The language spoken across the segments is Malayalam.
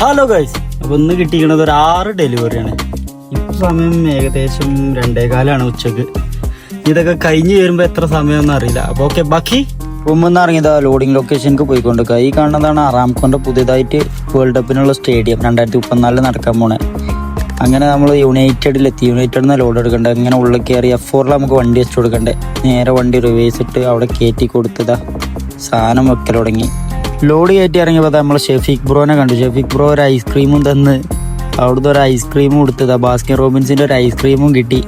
ഹലോ ഗൈസ് അപ്പൊ ഇന്ന് കിട്ടിയിരിക്കുന്നത് ഒരു ആറ് ഡെലിവറിയാണ് ഇപ്പൊ സമയം ഏകദേശം രണ്ടേകാലാണ് ഉച്ചയ്ക്ക്. ഇതൊക്കെ കഴിഞ്ഞ് വരുമ്പോ എത്ര സമയം അറിയില്ല. അപ്പൊ ഓക്കെ ബാക്കി ഉമ്മെന്ന് ഇറങ്ങിയത് ലോഡിംഗ് ലൊക്കേഷനിക്ക് പോയിക്കൊണ്ട്. കൈ കാണുന്നതാണ് അറാംകോന്റെ പുതിയതായിട്ട് വേൾഡ് കപ്പിനുള്ള സ്റ്റേഡിയം രണ്ടായിരത്തി മുപ്പത്തിനാലിൽ നടക്കാൻ പോണേ. അങ്ങനെ നമ്മൾ യുണൈറ്റഡിൽ എത്തി യുണൈറ്റഡിൽ നിന്ന് ലോഡ് എടുക്കണ്ടേ? അങ്ങനെ ഉള്ളിൽ കയറി എഫ് ഫോറിൽ നമുക്ക് വണ്ടി വെച്ച് കൊടുക്കണ്ടേ? നേരെ വണ്ടി റിവേഴ്സ് ഇട്ട് അവിടെ കയറ്റി കൊടുത്തതാ സാധനം വെക്കൽ തുടങ്ങി. ലോഡ് കയറ്റി ഇറങ്ങിയപ്പോൾ നമ്മൾ ഷെഫീഖ് ബ്രോനെ കണ്ടു. ഷെഫീഖ് ബ്രോ ഒരു ഐസ്ക്രീമും തന്ന് അവിടുത്തെ ഒരു ഐസ്ക്രീമും കൊടുത്തത് ബാസ്കിൻ റോബിൻസിന്റെ ഒരു ഐസ്ക്രീമും കിട്ടി.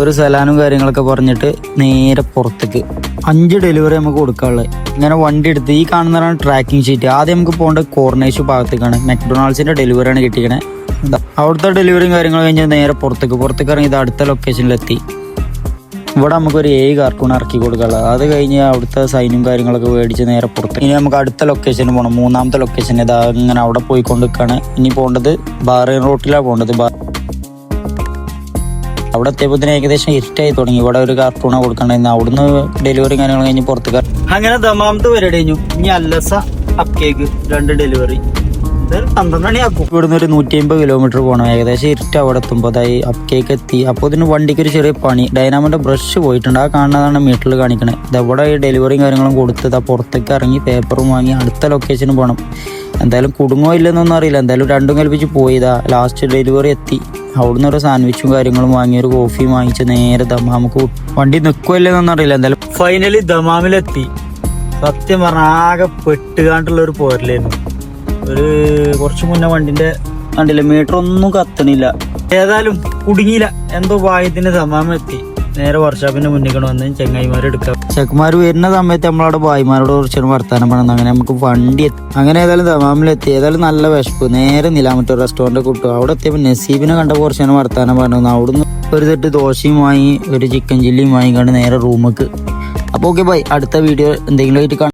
ഒരു സലാനും കാര്യങ്ങളൊക്കെ പറഞ്ഞിട്ട് നേരെ പുറത്തേക്ക്. അഞ്ച് ഡെലിവറി നമുക്ക് കൊടുക്കാനുള്ളത് ഇങ്ങനെ വണ്ടി എടുത്ത് ഈ കാണുന്നതാണ് ട്രാക്കിംഗ് ഷീറ്റ് ആദ്യം നമുക്ക് പോകേണ്ട കോർണേഷ് ഭാഗത്തേക്കാണ്. മെക്ഡൊണാൾഡ്സിന്റെ ഡെലിവറിയാണ് കിട്ടിക്കണേ അവിടുത്തെ ഡെലിവറിയും കാര്യങ്ങളും കഴിഞ്ഞാൽ നേരെ പുറത്തേക്ക്. പുറത്തേക്ക് ഇറങ്ങി ഇത് അടുത്ത ലൊക്കേഷനിലെത്തി ഇവിടെ നമുക്കൊരു ഏഴ് കാർട്ടൂൺ ഇറക്കി കൊടുക്കാനുള്ളത്. അത് കഴിഞ്ഞ് അവിടുത്തെ സൈനും കാര്യങ്ങളൊക്കെ മേടിച്ച് നേരെ പുറത്ത്. ഇനി നമുക്ക് അടുത്ത ലൊക്കേഷന് പോകണം മൂന്നാമത്തെ ലൊക്കേഷൻ ഇതാ ഇങ്ങനെ അവിടെ പോയിക്കൊണ്ട് നിൽക്കുകയാണ് ഇനി പോകേണ്ടത് ബാറിൻ റോട്ടിലാണ് പോകേണ്ടത്. ബാ- അവിടെ എത്തിയപ്പോൾ ഏകദേശം ഇരുട്ടായി തുടങ്ങി. ഇവിടെ ഒരു കാർട്ടൂണ കൊടുക്കണ്ടായിരുന്നു അവിടുന്ന് ഡെലിവറി കാര്യങ്ങൾ കഴിഞ്ഞ് പുറത്തേക്ക് അങ്ങനെ ദമാമത്തെ പരിപാടി കഴിഞ്ഞു. ഇനി അല്ലസ അപ്പ് കേക്ക് രണ്ട് ഡെലിവറി ഇവിടുന്ന് ഒരു നൂറ്റി അമ്പത് കിലോമീറ്റർ പോകണം ഏകദേശം ഇരുട്ട് അവിടെ എത്തുമ്പോൾ അതായി അപ്പേക്ക് എത്തി. അപ്പോൾ ഇതിന് വണ്ടിക്ക് ഒരു ചെറിയ പണി. ഡൈനാമിന്റെ ബ്രഷ് പോയിട്ടുണ്ട്. ആ കാണുന്നതാണ് മീറ്ററിൽ കാണിക്കണത് ഇതെവിടെ ഈ ഡെലിവറിയും കാര്യങ്ങളും കൊടുത്ത് ഇതാ പുറത്തേക്ക് ഇറങ്ങി പേപ്പറും വാങ്ങി അടുത്ത ലൊക്കേഷന് പോകണം എന്തായാലും കുടുങ്ങോ ഇല്ലെന്നൊന്നും അറിയില്ല. എന്തായാലും രണ്ടും കൽപ്പിച്ച് പോയതാ. ലാസ്റ്റ് ഡെലിവറി എത്തി. അവിടുന്ന് ഒരു സാൻഡ്വിച്ചും കാര്യങ്ങളും വാങ്ങി ഒരു കോഫിയും വാങ്ങിച്ച് നേരെ ദമാമക്ക് വണ്ടി നിൽക്കുമോ ഇല്ലെന്നൊന്നും അറിയില്ല. എന്തായാലും ഫൈനലി ദമാമിലെത്തി. സത്യം പറഞ്ഞ ആകെ പെട്ടുകാണ്ടുള്ള ഒരു പോരലായിരുന്നു ഒരു കുറച്ച് മുന്നേ വണ്ടിന്റെ കണ്ടില്ല? മീറ്റർ ഒന്നും കത്തണില്ല. ഏതായാലും കുടുങ്ങിയില്ല. എന്തോ ഭാഗ്യത്തിന് എത്തി. നേരെ വർഷാപ്പിന്റെ മുന്നിൽ വന്ന് ചെങ്ങായിമാരെടുക്കാം ചെക്കന്മാർ വരുന്ന സമയത്ത് നമ്മളവിടെ ഭായിമാരോട് കുറച്ച് വർത്താനം പറഞ്ഞു. അങ്ങനെ നമുക്ക് വണ്ടി എത്തി. അങ്ങനെ ഏതായാലും തമാമിലെത്തി ഏതായാലും നല്ല വിശപ്പ്. നേരെ നിലാമറ്റ റെസ്റ്റോറന്റ് കിട്ടും. അവിടെ എത്തിയപ്പോൾ നസീബിനെ കണ്ട കുറച്ച് വർത്താനം പറഞ്ഞു. അവിടുന്ന് ഒരു തെട്ട് ദോശയും വാങ്ങി ഒരു ചിക്കൻ ചില്ലിയും വാങ്ങിക്കൊണ്ട് നേരെ റൂമിക്ക് അപ്പോൾ ഓക്കെ ബൈ അടുത്ത വീഡിയോ എന്തെങ്കിലും ആയിട്ട്